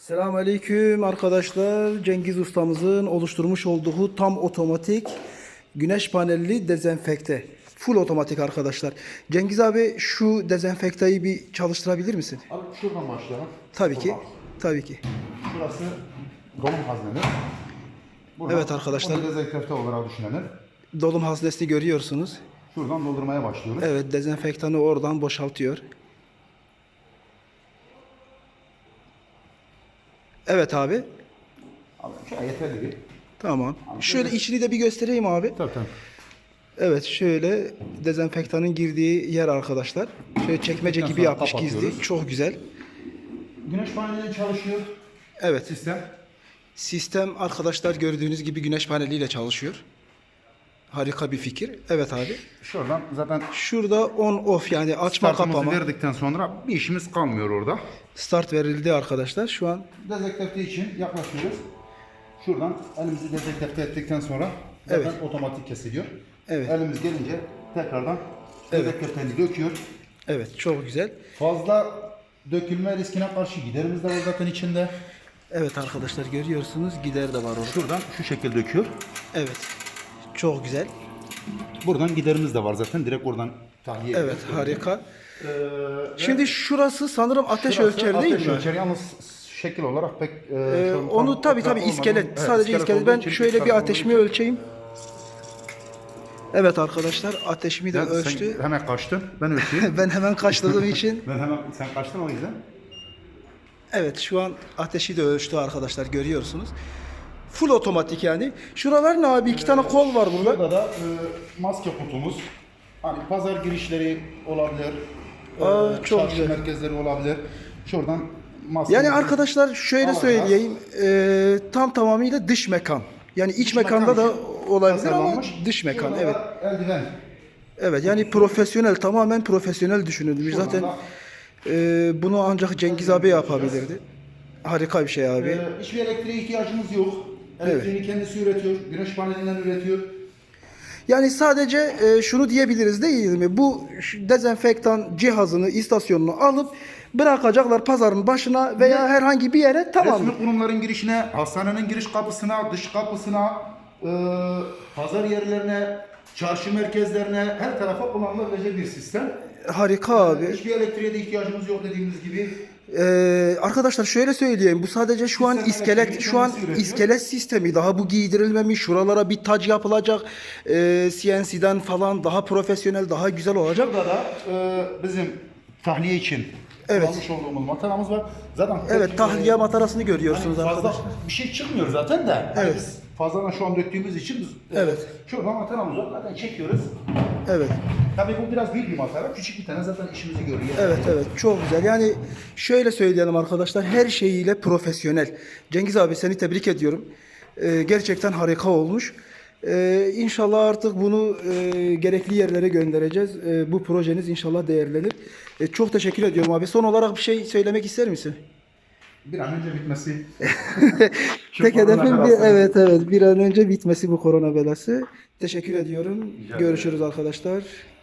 Selamünaleyküm arkadaşlar. Cengiz ustamızın oluşturmuş olduğu tam otomatik güneş panelli dezenfekte. Full otomatik arkadaşlar. Cengiz abi şu dezenfektayı bir çalıştırabilir misin? Abi şuradan başlayalım. Tabii ki. Tabii ki. Şurası dolum haznesi. Buradan Evet arkadaşlar. Bunu dezenfekte olarak düşünelim. Dolum haznesini görüyorsunuz. Şuradan doldurmaya başlıyoruz. Evet dezenfektanı oradan boşaltıyor. Evet abi. Abi şöyle yeterli bir. Tamam. Şöyle içini de bir göstereyim abi. Tabii tabii. Evet şöyle dezenfektanın girdiği yer arkadaşlar. Şöyle çekmece gibi yapmış gizli. Çok güzel. Güneş paneli çalışıyor Evet. sistem. Sistem arkadaşlar gördüğünüz gibi güneş paneliyle çalışıyor. Harika bir fikir. Evet abi. Şuradan zaten Şurada on off yani açma startımızı kapama. verdikten sonra bir işimiz kalmıyor orada. Start verildi arkadaşlar. Şu an Dezenfekte için yaklaşıyoruz. Şuradan elimizi dezenfekte ettikten sonra zaten otomatik kesiliyor. Evet. Elimiz gelince tekrardan Evet. döküyor. evet çok güzel. Fazla dökülme riskine karşı giderimiz de var zaten içinde. Evet arkadaşlar görüyorsunuz gider de var orada. Şuradan şu şekilde döküyor. Evet. Çok güzel. Buradan giderimiz de var zaten. Direkt oradan tahliye Evet ediyoruz. harika. Ee, Şimdi şurası sanırım ateş şurası ölçer değil ateş mi? ölçer. Yalnız şekil olarak pek... e, Ee, şu an onu tam tabii oturak tabii olmadan- iskelet. Evet, Sadece iskelet. Ben için, şöyle bir iskelet olduğu ateşimi için. ölçeyim. Evet arkadaşlar ateşimi de Ben- sen ölçtü. hemen kaçtın. Ben ölçeyim. ben hemen kaçladığım için. ben hemen sen kaçtın o yüzden. Evet şu an ateşi de ölçtü arkadaşlar görüyorsunuz. Full otomatik yani. Şuralar ne abi? İki tane kol var burada. Burada da e, maske kutumuz. Hani pazar girişleri olabilir. e, Aa, çok çarşı güzel. merkezleri olabilir. Şuradan maske Yani arkadaşlar şöyle Alacağız. söyleyeyim. e, tam tamamıyla dış mekan. Yani iç, mekanda mekan da olabilir ama dış mekan. Şurada Evet. Eldiven. Evet yani profesyonel tamamen profesyonel düşünülmüş. Şuradan Zaten da- e, bunu ancak Cengiz abi yapabilirdi. Harika bir şey abi. Ee, hiçbir elektriğe ihtiyacımız yok. Elektriğini kendisi üretiyor. Güneş panelinden üretiyor. Yani sadece e, şunu diyebiliriz değil mi? Bu dezenfektan cihazını, istasyonunu alıp bırakacaklar pazarın başına veya herhangi bir yere tamam. Resmi kurumların girişine, hastanenin giriş kapısına, dış kapısına, e, pazar yerlerine, çarşı merkezlerine, her tarafa kullanılabilecek bir sistem. Harika abi. Hiçbir elektriğe de ihtiyacımız yok dediğimiz gibi. Ee, arkadaşlar şöyle söyleyeyim. Bu sadece şu an iskelet şu an iskelet sistemi. Daha bu giydirilmemiş. Şuralara bir tac yapılacak. Ee, CNC'den falan daha profesyonel, daha güzel olacak. Burada da e, bizim tahliye için Evet. kullanmış olduğumuz mataramız var. Zaten Evet, pek, tahliye e, matarasını görüyorsunuz Hani fazla arkadaşlar. bir şey çıkmıyor zaten de. Evet. biz fazladan şu an döktüğümüz için biz e, Evet. şuradan mataramız var. Zaten çekiyoruz. Evet. Tabii bu biraz büyük bir matara. Küçük bir tane zaten işimizi görüyor. Evet evet çok güzel. Yani şöyle söyleyelim arkadaşlar her şeyiyle profesyonel. Cengiz abi seni tebrik ediyorum. Ee, gerçekten harika olmuş. Ee, inşallah artık bunu e, gerekli yerlere göndereceğiz. Ee, bu projeniz inşallah değerlenir. Ee, çok teşekkür ediyorum abi. Son olarak bir şey söylemek ister misin? Bir an önce bitmesi. Şu Tek hedefim bir, evet evet bir an önce bitmesi bu korona belası. Teşekkür ediyorum. Görüşürüz arkadaşlar.